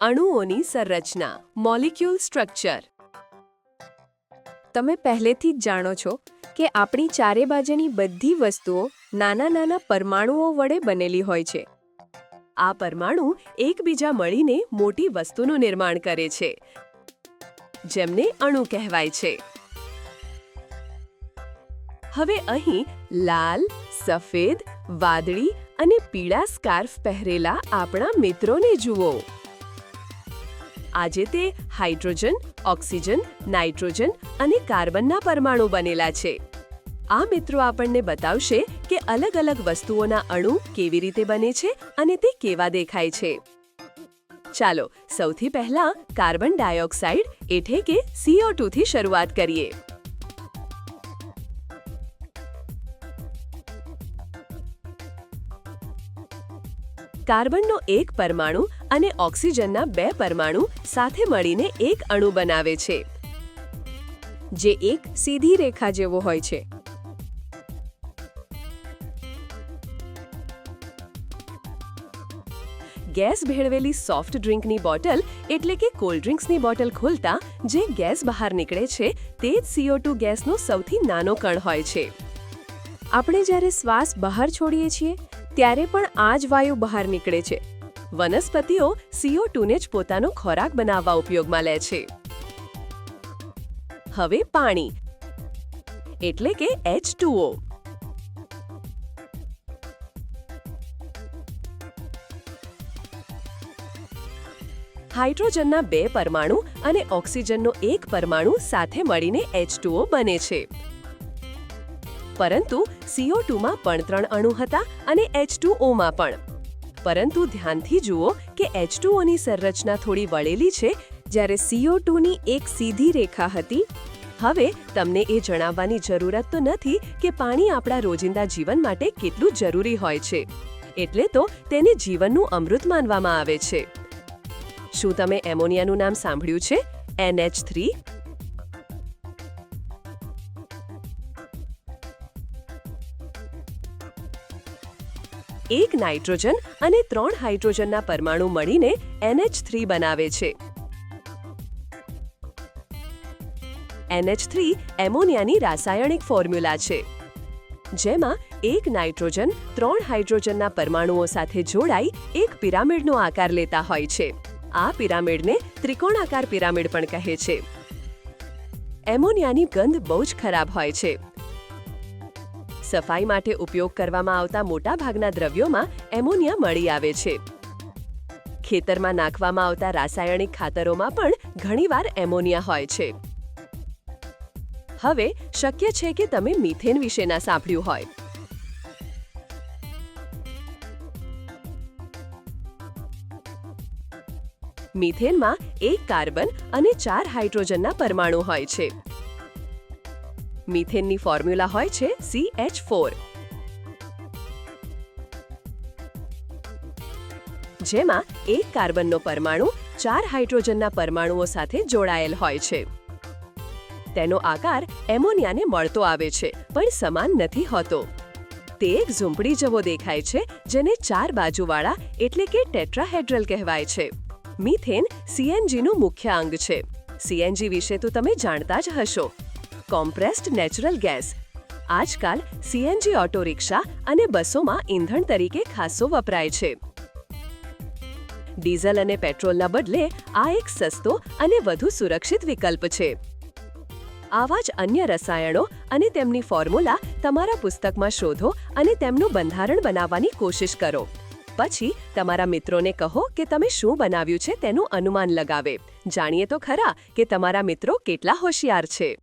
અણુઓની સંરચના molecule structure તમે પહેલેથી જ જાણો છો કે આપણી ચારે બાજુની બધી વસ્તુઓ નાના નાના પરમાણુઓ વડે બનેલી હોય છે. આ પરમાણુ એકબીજા મળીને મોટી વસ્તુનું નિર્માણ કરે છે, જેમને અણુ કહેવાય છે. હવે અહીં લાલ, સફેદ, વાદળી અને પીળા સ્કાર્ફ પહેરેલા આપણા મિત્રોને જુઓ. આજે તે હાઇડ્રોજન, ઓક્સિજન, નાઇટ્રોજન અને કાર્બનના પરમાણુ બનેલા છે. આ મિત્રો આપણને બતાવશે કે અલગ અલગ વસ્તુઓના અણુ કેવી રીતે બને છે અને તે કેવા દેખાય છે. ચાલો, સૌથી પહેલા કાર્બન ડાયોક્સાઇડ એટલે કે સીઓ થી શરૂઆત કરીએ. કાર્બનનો એક પરમાણુ અને ઓક્સિજનના બે પરમાણુ સાથે મળીને એક અણુ બનાવે છે, જે એક સીધી રેખા જેવો હોય છે. ગેસ ભેળવેલી સોફ્ટ ડ્રિંકની બોટલ એટલે કે કોલ્ડ ડ્રિંક્સની બોટલ ખોલતા જે ગેસ બહાર નીકળે છે, તે જ CO2 ગેસનો સૌથી નાનો કણ હોય છે. આપણે જ્યારે શ્વાસ બહાર છોડીએ છીએ, ત્યારે પણ આ જ વાયુ બહાર નીકળે છે. વનસ્પતિઓ CO2 ને જ પોતાનો ખોરાક બનાવવા ઉપયોગમાં લે છે. હવે પાણી, એટલે કે એચ ટુઓ હાઇડ્રોજનના બે પરમાણુ અને ઓક્સિજનનો એક પરમાણુ સાથે મળીને H2O બને છે. પરંતુ સીઓ ટુમાં પણ ત્રણ અણુ હતા અને એચ ટુ ઓમાં પણ. પરંતુ ધ્યાનથી જુઓ કે H2O ની સંરચના થોડી વળેલી છે, જ્યારે CO2 ની એક સીધી રેખા હતી. હવે, તમને એ જણાવવાની જરૂરત તો નથી કે પાણી આપણા રોજિંદા જીવન માટે કેટલું જરૂરી હોય છે. એટલે તો તેને જીવનનું અમૃત માનવામાં આવે છે. શું તમે એમોનિયાનું નામ સાંભળ્યું છે? NH3 એક નાઇટ્રોજન અને ત્રણ હાઇડ્રોજનના પરમાણુ મળીને એનએચ થ્રી બનાવે છે. એનએચ થ્રી એમોનિયાની રાસાયણિક ફોર્મ્યુલા છે, જેમાં એક નાઇટ્રોજન, ત્રણ હાઇડ્રોજનના પરમાણુઓ સાથે જોડાઈ એક પિરામિડનો આકાર લેતા હોય છે. આ પિરામિડને ત્રિકોણાકાર પિરામિડ પણ કહે છે. એમોનિયાની ગંધ બહુ જ ખરાબ હોય છે. સફાઈ માટે ઉપયોગ કરવામાં આવતા મોટાભાગના દ્રવ્યોમાં એમોનિયા મળી આવે છે. ખેતરમાં નાખવામાં આવતા રાસાયણિક ખાતરોમાં પણ ઘણીવાર એમોનિયા હોય છે. હવે શક્ય છે કે તમે મિથેન વિશેના સાંભળ્યું હોય. મિથેનમાં એક કાર્બન અને ચાર હાઇડ્રોજનના પરમાણુ હોય છે. મિથેનની ફોર્મ્યુલા હોય છે CH4 જેમાં એક કાર્બનનો પરમાણુ ચાર હાઇડ્રોજનના પરમાણુઓ સાથે જોડાયેલ હોય છે. તેનો આકાર એમોનિયાને મળતો આવે છે, પણ સમાન નથી હોતો. તે એક ઝૂંપડી જેવો દેખાય છે, જેને ચાર બાજુવાળા એટલે કે ટેટ્રાહેડ્રલ કહેવાય છે. મિથેન સીએનજીનું મુખ્ય અંગ છે. સીએનજી વિશે તો તમે જાણતા જ હશો. Compressed natural gas. આજકાલ સીએનજી ઓટો રિક્ષા અને બસોમાં ઇંધણ તરીકે ખાસો વપરાય છે. ડીઝલ અને પેટ્રોલના બદલે આ એક સસ્તો અને વધુ સુરક્ષિત વિકલ્પ છે. આવા જ અન્ય રસાયણો અને તેમની ફોર્મ્યુલા તમારા પુસ્તકમાં શોધો અને તેમનું બંધારણ બનાવવાની કોશિશ કરો. પછી તમારા મિત્રોને કહો કે તમે શું બનાવ્યું છે તેનું અનુમાન લગાવે. જાણીએ તો ખરા કે તમારા મિત્રો કેટલા હોશિયાર છે.